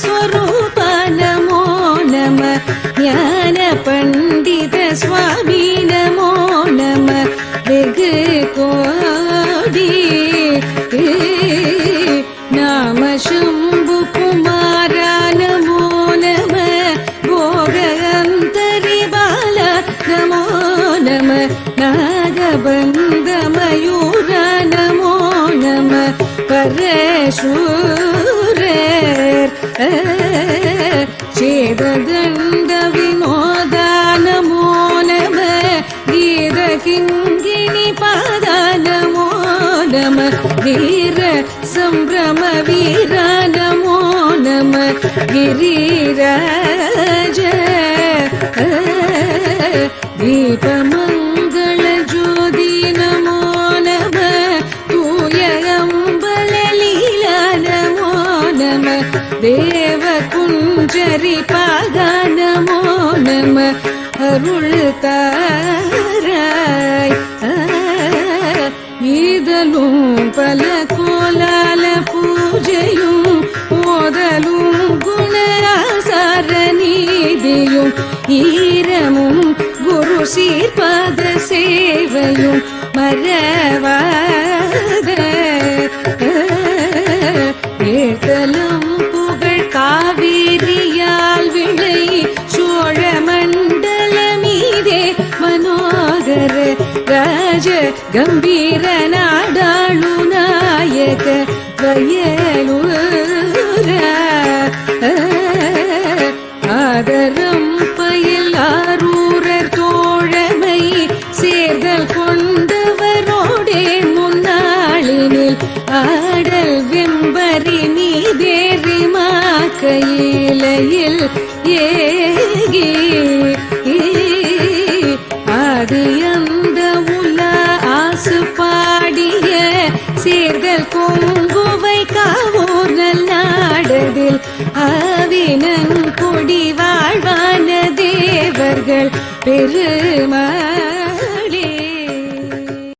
स्वरूप नमो नम ज्ञानपण्डितस्वामी வீர சம்பிரம வீர நமோ நம கிரீராஜ. தீபமங்கள ஜோதி நமோ நம. தூயம்பல நமோ நம. தேவ குஞ்சரி பாக நமோ நம. அருள் தார பல கோலால பூஜையும் ஓதலும் குணாசார நீதியும் ஈரமும் குரு சீர்பாத சேவையும் மறவாத ஏழ்தலும் புகழ் காவேரியால் விளை சோழ மண்டல மீதே மனோகர ராஜ கம்பீர நாடாளு வயலூர ஆதரம் பயில் ஆரூரர் தோழமை சேர்தல் கொண்டவரோடே முன்னாளினில் ஆடல் வெம்பரி நீதேறி மாக்கையிலையில் ஏகி. ஆதி அந்த உல ஆசு பாடிய சேர்தல் கொங்குவை காவூர் நாடதில் ஆவினன் கொடி வாழ்வான தேவர்கள் பெருமா